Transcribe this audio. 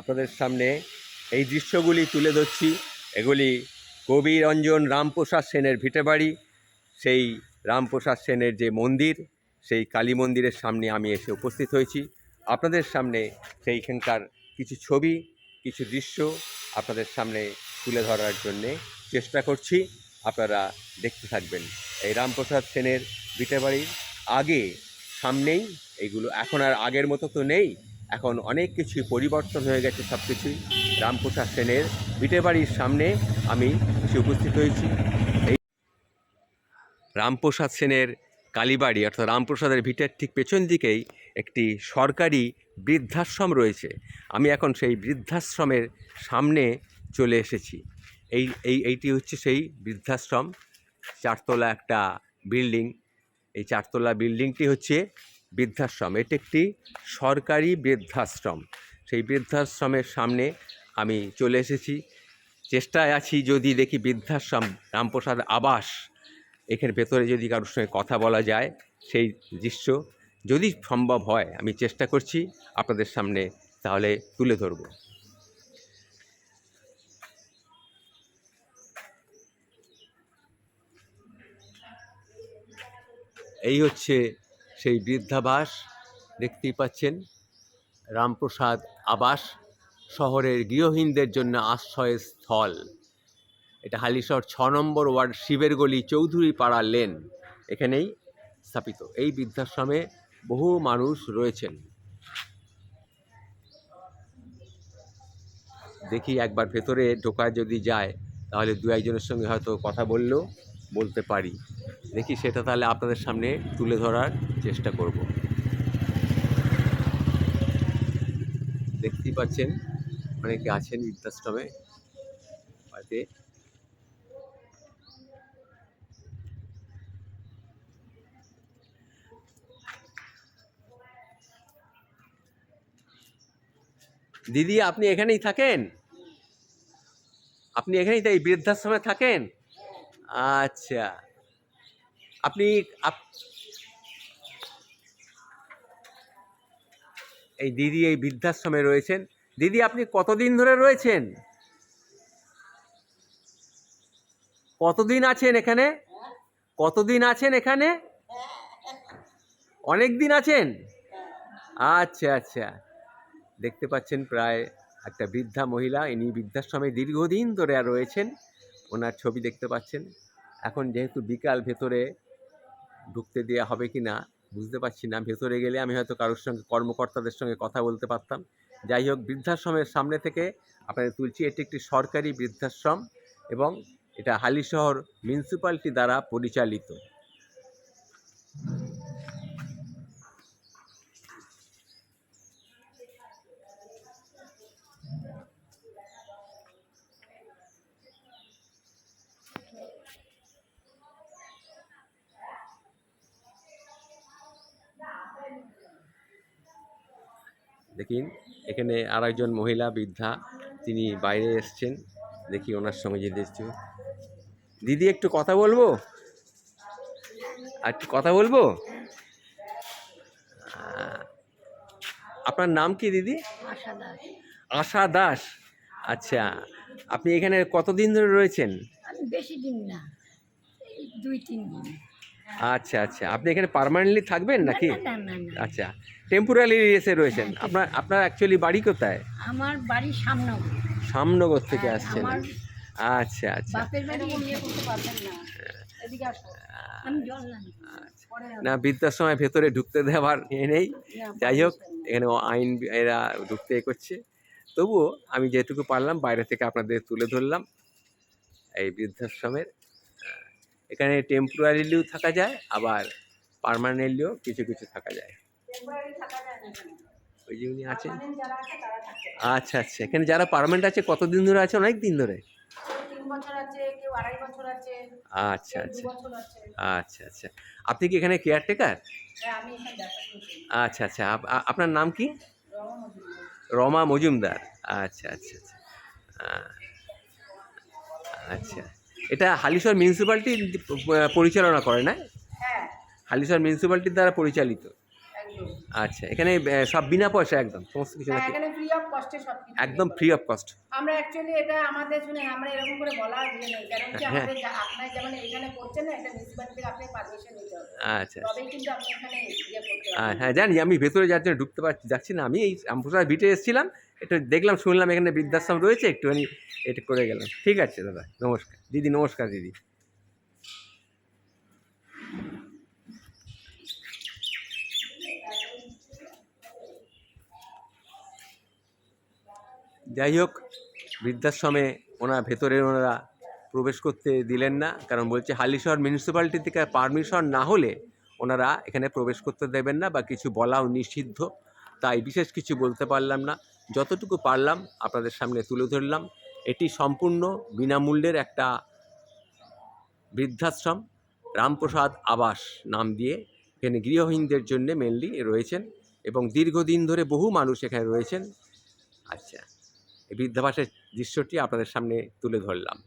আপনাদের সামনে এই দৃশ্যগুলি তুলে ধরছি। এগুলি কবি রঞ্জন রামপ্রসাদ সেনের ভিটেবাড়ি। সেই রামপ্রসাদ সেনের যে মন্দির, সেই কালী মন্দিরের সামনে আমি এসে উপস্থিত হয়েছি। আপনাদের সামনে সেইখানকার কিছু ছবি, কিছু দৃশ্য আপনাদের সামনে তুলে ধরার জন্যে চেষ্টা করছি। আপনারা দেখতে থাকবেন এই রামপ্রসাদ সেনের ভিটেবাড়ির আগে, সামনেই এইগুলো এখন আর আগের মতো তো নেই। এখন অনেক কিছু পরিবর্তন হয়ে গেছে সব কিছুই রামপ্রসাদ সেনের ভিটেবাড়ির সামনে আমি এসে উপস্থিত হয়েছি। এই রামপ্রসাদ সেনের কালীবাড়ি অর্থাৎ রামপ্রসাদের ভিটের ঠিক পেছন দিকেই একটি সরকারি বৃদ্ধাশ্রম রয়েছে। আমি এখন সেই বৃদ্ধাশ্রমের সামনে চলে এসেছি। এই এই, এইটি হচ্ছে সেই বৃদ্ধাশ্রম। চারতলা একটা বিল্ডিং। এই চারতলা বিল্ডিংটি হচ্ছে বৃদ্ধাশ্রম। এটি একটি সরকারি বৃদ্ধাশ্রম। সেই বৃদ্ধাশ্রমের সামনে আমি চলে এসেছি। চেষ্টায় আছি যদি দেখি বৃদ্ধাশ্রম, রামপ্রসাদ আবাস, এখানে ভেতরে যদি কারোর সঙ্গে কথা বলা যায়, সেই দৃশ্য যদি সম্ভব হয়, আমি চেষ্টা করছি আপনাদের সামনে তাহলে তুলে ধরব। এই হচ্ছে সেই বৃদ্ধাবাস দেখতেই পাচ্ছেন। রামপ্রসাদ আবাস শহরের গৃহহীনদের জন্য আশ্রয়স্থল এটা হালিশহর ছ নম্বর ওয়ার্ড শিবের গলি চৌধুরী পাড়া লেন এখানেই স্থাপিত। এই বৃদ্ধাশ্রমে বহু মানুষ রয়েছেন। দেখি একবার ভেতরে ঢোকা যদি যায়, তাহলে দু একজনের সঙ্গে হয়তো কথা বললেও বলতে পারি। দেখি সেটা তাহলে আপনাদের সামনে তুলে ধরার চেষ্টা করব। দেখতেই পাচ্ছেন, অনেকে আছেন বৃদ্ধাশ্রমে। বাড়িতে দিদি, আপনি এখানেই থাকেন? আপনি এখানেই তাই বৃদ্ধাশ্রমে থাকেন? আচ্ছা। আপনি আপ- এই দিদি এই বৃদ্ধাশ্রমে রয়েছেন। দিদি, আপনি কতদিন ধরে রয়েছেন? কতদিন আছেন এখানে? কতদিন আছেন এখানে? অনেক দিন আছেন? আচ্ছা আচ্ছা। দেখতে পাচ্ছেন প্রায় একটা বৃদ্ধা মহিলা। ইনি বৃদ্ধাশ্রমে দীর্ঘদিন ধরে রয়েছেন। ওনার ছবি দেখতে পাচ্ছেন। এখন যেহেতু বিকাল ভেতরে ঢুকতে দেওয়া হবে কি না, বুঝতে পারছি না। ভেতরে গেলে আমি হয়তো কারোর সঙ্গে, কর্মকর্তাদের সঙ্গে কথা বলতে পারতাম। যাই হোক, বৃদ্ধাশ্রমের সামনে থেকে আপনাদের তুলছি, এটি একটি সরকারি বৃদ্ধাশ্রম এবং এটা হালিশহর মিউনিসিপ্যালিটি দ্বারা পরিচালিত। দেখিন এখানে আর একজন মহিলা বৃদ্ধা তিনি বাইরে এসছেন। দেখি ওনার সঙ্গে যেতে এসছি দিদি একটু কথা বলব? আর একটু কথা বলব? আপনার নাম কি দিদি? আশা দাস। আশা দাস। আচ্ছা আপনি এখানে কতদিন ধরে রয়েছেন? বেশি দিন না দুই তিন দিন। আচ্ছা আচ্ছা। আপনি এখানে পার্মানেন্টলি থাকবেন নাকি? আচ্ছা। টেম্পোরারি এসে রয়েছেন। আপনার আপনার অ্যাকচুয়ালি বাড়ি কোথায়? আমার বাড়ি সামনে সামনগর থেকে আসছেন। আচ্ছা আচ্ছা। না। না বৃদ্ধার সময় ভেতরে ঢুকতে দেওয়ার এ নেই। যাই হোক এখানে আইন এরা ঢুকতে এ করছে। তবুও আমি যেটুকু পারলাম বাইরে থেকে আপনাদের তুলে ধরলাম। এই বৃদ্ধাশ্রমের এখানে টেম্পোরারিলিও থাকা যায় আবার পারমানেন্টলিও কিছু কিছু থাকা যায়। ওই যে উনি আছেন। আচ্ছা আচ্ছা। এখানে যারা পার্মানেন্ট আছে কতদিন ধরে আছে? অনেক দিন ধরে। আচ্ছা আচ্ছা। আচ্ছা আচ্ছা। আপনি কি এখানে কেয়ারটেকার হ্যাঁ, করছি আচ্ছা আচ্ছা। আপ- আপনার নাম কি? রমা মজুমদার। আচ্ছা আচ্ছা আচ্ছা। আচ্ছা। এটা হালিশহর মিউনিসিপ্যালিটি পরিচালনা করে না? হ্যাঁ। হালিশহর মিউনিসিপ্যালিটির দ্বারা পরিচালিত। আচ্ছা এখানে সব বিনা পয়সা একদম সমস্ত কিছু হ্যাঁ, এখানে ফ্রি অফ কস্টে সব কিছু একদম ফ্রি অফ কস্ট আমরা অ্যাকচুয়ালি এটা আমাদের শুনে আমরা এরকম করে বলা ইয়ে নেই কারণ কি হ্যাঁ। আমাদের যা- যেমন এখানে করছেন না এটা মিউনিসিপ্যালিটি থেকে আপনি পারমিশন নিতে হবে। আচ্ছা। তবেই কিন্তু আপনি এখানে ইয়ে করতে আহ, হ্যাঁ জানি আমি ভেতরে যাওয়ার জন্য ঢুকতে পারছি যাচ্ছি না আমি এই রামপ্রসাদ ভিটে এসেছিলাম একটু দেখলাম শুনলাম এখানে বৃদ্ধাশ্রম রয়েছে একটুখানি এটা করে গেলাম। ঠিক আছে দাদা নমস্কার দিদি নমস্কার দিদি। যাই হোক, বৃদ্ধাশ্রমে ওনার, ভেতরে ওনারা প্রবেশ করতে দিলেন না, কারণ বলছে হালিশহর মিউনিসিপ্যালিটি থেকে পারমিশন না হলে ওনারা এখানে প্রবেশ করতে দেবেন না বা কিছু বলাও নিষিদ্ধ। তাই বিশেষ কিছু বলতে পারলাম না। যতটুকু পারলাম, আপনাদের সামনে তুলে ধরলাম। এটি সম্পূর্ণ বিনামূল্যের একটা বৃদ্ধাশ্রম, রামপ্রসাদ আবাস নাম দিয়ে। এখানে গৃহহীনদের জন্য মেনলি রয়েছেন এবং দীর্ঘদিন ধরে বহু মানুষ এখানে রয়েছেন। আচ্ছা। বৃদ্ধাবাসের দৃশ্যটি আপনাদের সামনে তুলে ধরলাম।